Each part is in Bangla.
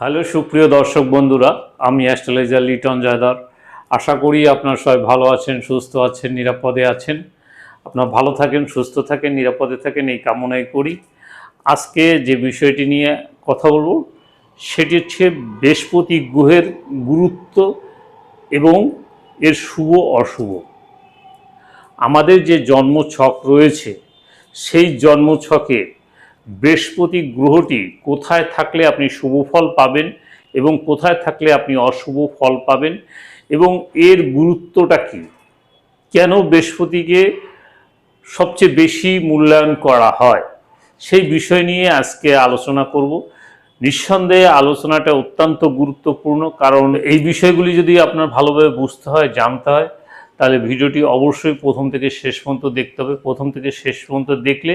হ্যালো, সুপ্রিয় দর্শক বন্ধুরা, আমি অ্যাস্ট্রোলজার লিটন জয়দার। আশা করি আপনার সবাই ভালো আছেন, সুস্থ আছেন, নিরাপদে আছেন। আপনার ভালো থাকেন, সুস্থ থাকেন, নিরাপদে থাকেন, এই কামনাই করি। আজকে যে বিষয়টি নিয়ে কথা বলব, সেটি হচ্ছে বৃহস্পতি গ্রহের গুরুত্ব এবং এর শুভ, অশুভ। আমাদের যে জন্মছক রয়েছে, সেই জন্মছকে বৃহস্পতি গ্রহটি কোথায় থাকলে আপনি শুভ ফল পাবেন এবং কোথায় থাকলে আপনি অশুভ ফল পাবেন এবং এর গুরুত্বটা কী? কেন বৃহস্পতিকে সবচেয়ে বেশি মূল্যায়ন করা হয়? সেই বিষয় নিয়ে আজকে আলোচনা করব। নিঃসন্দেহে আলোচনাটা অত্যন্ত গুরুত্বপূর্ণ, কারণ এই বিষয়গুলি যদি আপনার ভালোভাবে বুঝতে হয়, জানতে হয় তাহলে ভিডিওটি অবশ্যই প্রথম থেকে শেষ পর্যন্ত দেখতে হবে। প্রথম থেকে শেষ পর্যন্ত দেখলে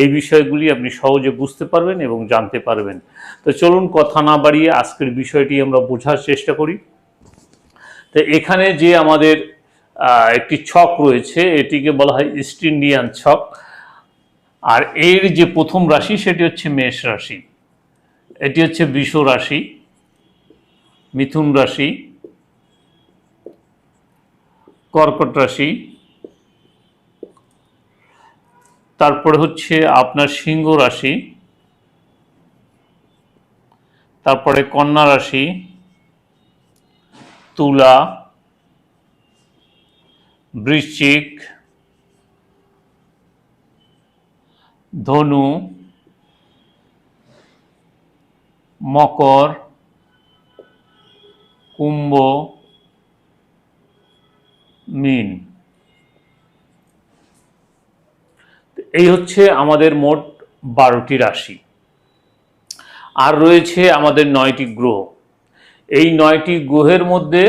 এই বিষয়গুলি আপনি সহজে বুঝতে পারবেন এবং জানতে পারবেন। তো চলুন কথা না বাড়িয়ে আজকের বিষয়টি আমরা বোঝার চেষ্টা করি। তো এখানে যে আমাদের একটি ছক রয়েছে, এটিকে বলা হয় ইস্ট ইন্ডিয়ান ছক। আর এর যে প্রথম রাশি সেটি হচ্ছে মেষ রাশি। এটি হচ্ছে বৃষ রাশি, মিথুন রাশি কর্কট রাশি। তারপরে হচ্ছে আপনার সিংহ রাশি। তারপরে কন্যা রাশি। তুলা। বৃশ্চিক। ধনু। মকর। কুম্ভ। মিন এই হচ্ছে আমাদের মোট বারোটি রাশি। আর রয়েছে আমাদের নয়টি গ্রহ। এই নয়টি গ্রহের মধ্যে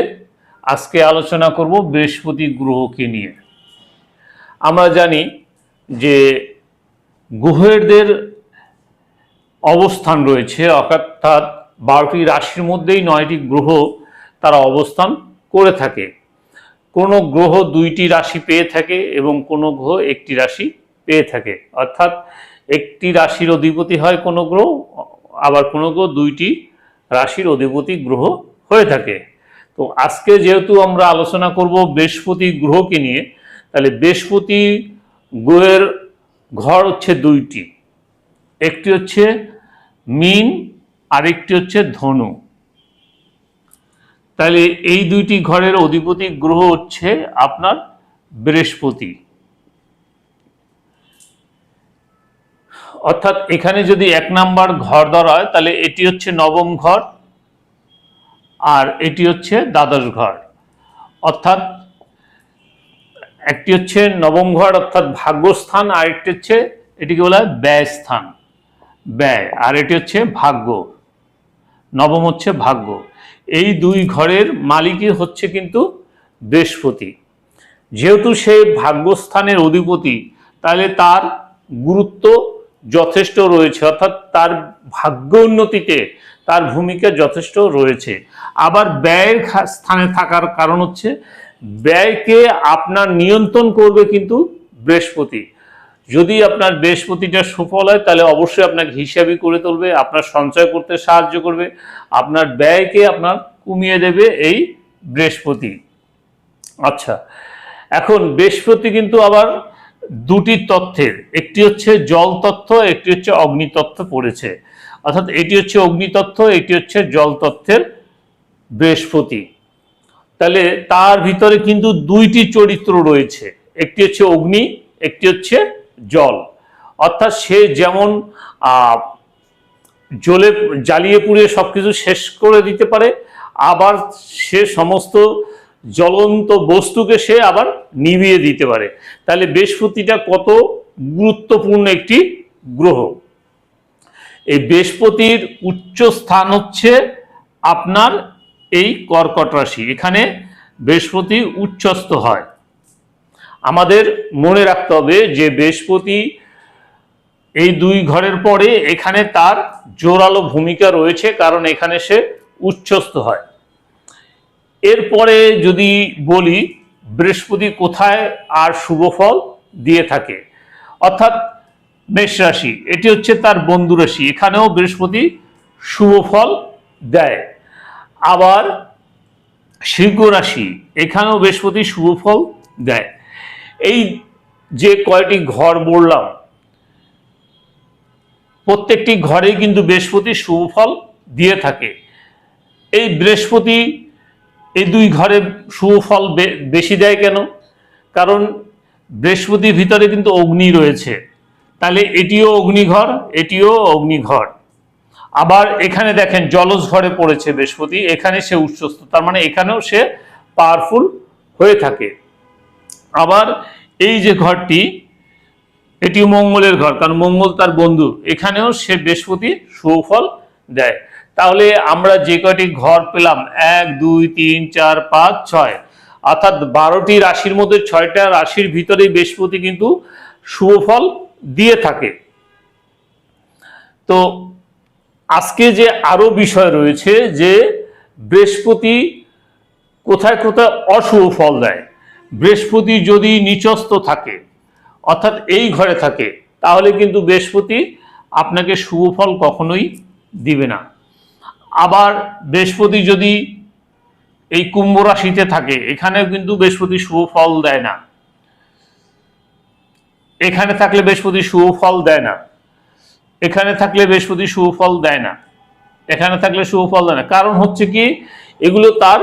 আজকে আলোচনা করব বৃহস্পতি গ্রহকে নিয়ে। আমরা জানি যে গ্রহেরদের অবস্থান রয়েছে, অর্থাৎ বারোটি রাশির মধ্যেই নয়টি গ্রহ তারা অবস্থান করে থাকে। কোনো গ্রহ দুইটি রাশি পেয়ে থাকে এবং কোনো গ্রহ একটি রাশি পেয়ে থাকে। অর্থাৎ একটি রাশির অধিপতি হয় কোনো গ্রহ, আবার কোনো গ্রহ দুইটি রাশির অধিপতি গ্রহ হয়ে থাকে। তো আজকে যেহেতু আমরা আলোচনা করব বৃহস্পতি গ্রহকে নিয়ে, তাহলে বৃহস্পতি গ্রহের ঘর হচ্ছে দুইটি। একটি হচ্ছে মিন, আরেকটি হচ্ছে ধনু। তাহলে এই দুইটি ঘরের অধিপতি গ্রহ হচ্ছে আপনার বৃহস্পতি। অর্থাৎ এখানে যদি এক নাম্বার ঘর ধরা হয়, তাহলে এটি হচ্ছে নবম ঘর আর এটি হচ্ছে দ্বাদশ ঘর। অর্থাৎ একটি হচ্ছে নবম ঘর, অর্থাৎ ভাগ্যস্থান, আর একটি হচ্ছে এটিকে বলা হয় ব্যয় স্থান ব্যয়, আর এটি হচ্ছে ভাগ্য। নবম হচ্ছে ভাগ্য। এই দুই ঘরের মালিকই হচ্ছে কিন্তু বৃহস্পতি। যেহেতু সে ভাগ্যস্থানের অধিপতি, তাহলে তার গুরুত্ব যথেষ্ট রয়েছে, অর্থাৎ তার ভাগ্য উন্নতিতে তার ভূমিকা যথেষ্ট রয়েছে। আবার ব্যয়ের স্থানে থাকার কারণ হচ্ছে, ব্যয়কে আপনার নিয়ন্ত্রণ করবে কিন্তু বৃহস্পতি। যদি আপনার বৃহস্পতিটা সুফল হয়, তাহলে অবশ্যই আপনাকে হিসাবই করে তুলবে, আপনার সঞ্চয় করতে সাহায্য করবে, আপনার ব্যয়কে আপনার কমিয়ে দেবে এই বৃহস্পতি। আচ্ছা এখন বৃহস্পতি কিন্তু আবার দুটি তথ্যের, একটি হচ্ছে জল তত্ত্ব একটি হচ্ছে অগ্নিতত্ত্ব পড়েছে। অর্থাৎ এটি হচ্ছে অগ্নিতত্ত্ব এটি হচ্ছে জল তত্ত্বের বৃহস্পতি। তাহলে তার ভিতরে কিন্তু দুইটি চরিত্র রয়েছে, একটি হচ্ছে অগ্নি, একটি হচ্ছে অর্থাৎ সে যেমন জ্বলে জ্বালিয়ে পুড়িয়ে সব কিছু শেষ করে দিতে পারে, আবার সে সমস্ত জ্বলন্ত বস্তুকে সে আবার নিভিয়ে দিতে পারে। তাহলে বৃহস্পতিটা কত গুরুত্বপূর্ণ একটি গ্রহ। এই বৃহস্পতির উচ্চ স্থান হচ্ছে আপনার এই কর্কট রাশি। এখানে বৃহস্পতি উচ্চস্থ হয়। আমাদের মনে রাখতে হবে যে বৃহস্পতি এই দুই ঘরের পরে এখানে তার জোরালো ভূমিকা রয়েছে, কারণ এখানে সে উচ্চস্থ হয়। এরপরে যদি বলি, বৃহস্পতি কোথায় আর শুভ ফল দিয়ে থাকে? অর্থাৎ মেষ রাশি, এটি হচ্ছে তার বন্ধু রাশি, এখানেও বৃহস্পতি শুভ ফল দেয়। আবার সিংহ রাশি, এখানেও বৃহস্পতি শুভ ফল দেয়। এই যে কয়টি ঘর বললাম, প্রত্যেকটি ঘরেই কিন্তু বৃহস্পতি শুভ ফল দিয়ে থাকে। এই বৃহস্পতি এই দুই ঘরে শুভ ফল বে- বেশি দেয় কেন? কারণ বৃহস্পতির ভিতরে কিন্তু অগ্নি রয়েছে। তাহলে এটিও অগ্নিঘর এটিও অগ্নিঘর। আবার এখানে দেখেন জলজ ঘরে পড়েছে বৃহস্পতি, এখানে সে উচ্চস্থ, তার মানে এখানেও সে পাওয়ারফুল হয়ে থাকে। আবার এই যে ঘরটি, এটি মঙ্গলের ঘর, কারণ মঙ্গল তার বন্ধু। এখানেও সে বৃহস্পতি সুফল দেয়। তাহলে আমরা যে কয়টি ঘর পেলাম? এক, দুই, তিন, চার, পাঁচ, ছয়। অর্থাৎ বারোটি রাশির মধ্যে ছয়টা রাশির ভিতরে বৃহস্পতি কিন্তু শুভফল দিয়ে থাকে। তো আজকে যে আরও বিষয় রয়েছে যে বৃহস্পতি কোথায় কোথায় অশুভ ফল দেয়। বৃহস্পতি যদি নিচস্থ থাকে, অর্থাৎ এই ঘরে থাকে, তাহলে কিন্তু বৃহস্পতি আপনাকে শুভ ফল কখনোই দিবে না। আবার বৃহস্পতি যদি এই কুম্ভ রাশিতে থাকে, এখানেও কিন্তু বৃহস্পতি শুভ ফল দেয় না। এখানে থাকলে বৃহস্পতি শুভ ফল দেয় না। এখানে থাকলে বৃহস্পতি শুভ ফল দেয় না। এখানে থাকলে শুভ ফল দেয় না। কারণ হচ্ছে কি, এগুলো তার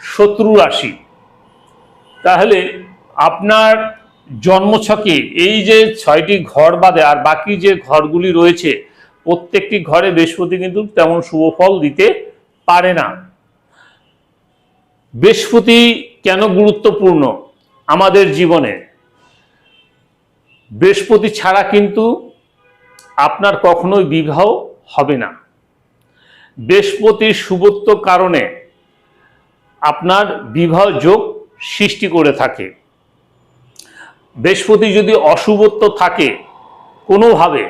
শত্রু রাশি। তাহলে আপনার জন্মছকে এই যে ছয়টি ঘর বাদে আর বাকি যে ঘরগুলি রয়েছে, প্রত্যেকটি ঘরে বৃহস্পতি কিন্তু তেমন শুভ ফল দিতে পারে না। বৃহস্পতি কেন গুরুত্বপূর্ণ আমাদের জীবনে? বৃহস্পতি ছাড়া কিন্তু আপনার কখনোই বিবাহ হবে না। বৃহস্পতির শুভত্ব কারণে আপনার বিবাহ যোগ সৃষ্টি করে থাকে। বৃহস্পতি যদি অশুভত্ব থাকে কোনোভাবে,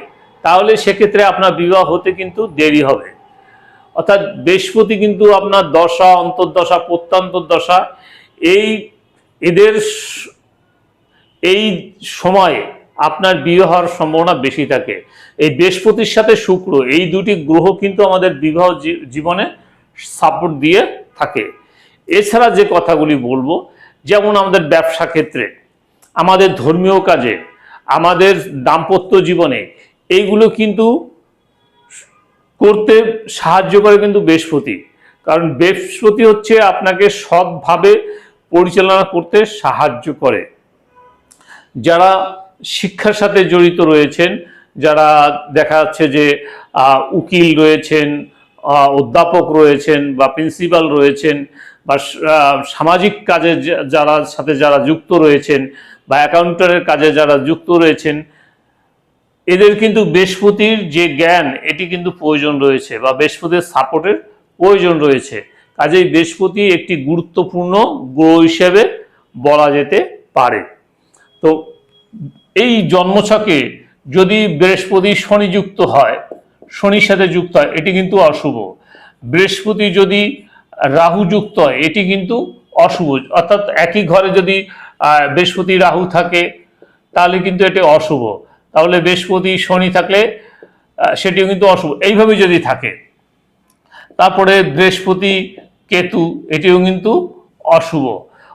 তাহলে সেক্ষেত্রে আপনার বিবাহ হতে কিন্তু দেরি হবে। অর্থাৎ বৃহস্পতি কিন্তু আপনার দশা, অন্তর্দশা প্রত্যন্তর দশা এই এদের এই সময়ে আপনার বিবাহ হওয়ার সম্ভাবনা বেশি থাকে। এই বৃহস্পতির সাথে শুক্র, এই দুটি গ্রহ কিন্তু আমাদের বিবাহ জীবনে সাপোর্ট দিয়ে থাকে। এছাড়া যে কথাগুলি বলব যেমন আমাদের ব্যবসা ক্ষেত্রে, আমাদের ধর্মীয় কাজে, আমাদের দাম্পত্য জীবনে, এইগুলো কিন্তু করতে সাহায্য করে কিন্তু বৃহস্পতি। কারণ বৃহস্পতি হচ্ছে আপনাকে সৎভাবে পরিচালনা করতে সাহায্য করে। যারা শিক্ষার সাথে জড়িত রয়েছেন, যারা দেখা যাচ্ছে যে উকিল রয়েছেন অধ্যাপক রয়েছেন বা প্রিন্সিপাল রয়েছেন বা সামাজিক কাজে যারা সাথে যারা যুক্ত রয়েছেন বা অ্যাকাউন্টারের কাজে যারা যুক্ত রয়েছেন, এদের কিন্তু বৃহস্পতির যে জ্ঞান, এটি কিন্তু প্রয়োজন রয়েছে বা বৃহস্পতির সাপোর্টের প্রয়োজন রয়েছে। কাজেই বৃহস্পতি একটি গুরুত্বপূর্ণ গ্রহ হিসেবে বলা যেতে পারে। তো এই জন্মছকে যদি বৃহস্পতি শনিযুক্ত হয়, শনির সাথে যুক্ত হয়, এটি কিন্তু অশুভ। বৃহস্পতি যদি রাহু যুক্ত হয়, এটি কিন্তু অশুভ। অর্থাৎ একই ঘরে যদি বৃহস্পতি রাহু থাকে, তাহলে কিন্তু এটি অশুভ। তাহলে বৃহস্পতি শনি থাকলে সেটিও কিন্তু অশুভ। এইভাবে যদি থাকে, তারপরে বৃহস্পতি কেতু, এটিও কিন্তু অশুভ।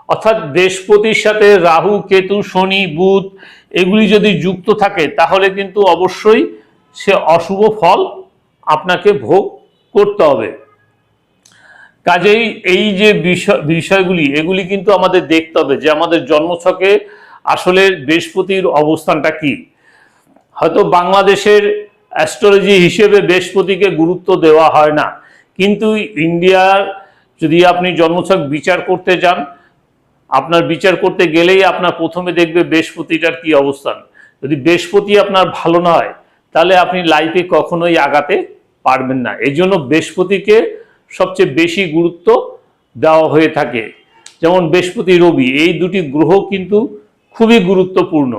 অর্থাৎ বৃহস্পতির সাথে রাহু, কেতু, শনি, বুধ, এগুলি যদি যুক্ত থাকে, তাহলে কিন্তু অবশ্যই সে অশুভ ফল আপনাকে ভোগ করতে হবে। কাজেই এই যে বিষয়, বিষয়গুলি, এগুলি কিন্তু আমাদের দেখতে হবে যে আমাদের জন্মছকে আসলে বৃহস্পতির অবস্থানটা কি। হয়তো বাংলাদেশের অ্যাস্ট্রোলজি হিসেবে বৃহস্পতিকে গুরুত্ব দেওয়া হয় না। কিন্তু ইন্ডিয়ার যদি আপনি জন্মছক বিচার করতে যান, আপনার বিচার করতে গেলেই আপনার প্রথমে দেখবে বৃহস্পতিটার কি অবস্থান। যদি বৃহস্পতি আপনার ভালো নয়, তাহলে আপনি লাইফে কখনোই আগাতে পারবেন না। এই জন্য বৃহস্পতিকে সবচেয়ে বেশি গুরুত্ব দেওয়া হয়ে থাকে। যেমন বৃহস্পতি, রবি, এই দুটি গ্রহ কিন্তু খুবই গুরুত্বপূর্ণ।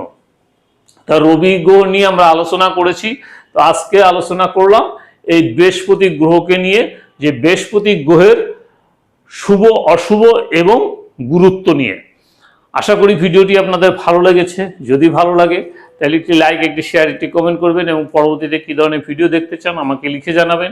তা রবি গ্রহ নিয়ে আমরা আলোচনা করেছি, তো আজকে আলোচনা করলাম এই বৃহস্পতি গ্রহকে নিয়ে যে বৃহস্পতি গ্রহের শুভ, অশুভ এবং গুরুত্ব নিয়ে। আশা করি ভিডিওটি আপনাদের ভালো লেগেছে। যদি ভালো লাগে, তাহলে একটি লাইক একটি শেয়ার একটি কমেন্ট করবেন এবং পরবর্তীতে কী ধরনের ভিডিও দেখতে চান আমাকে লিখে জানাবেন।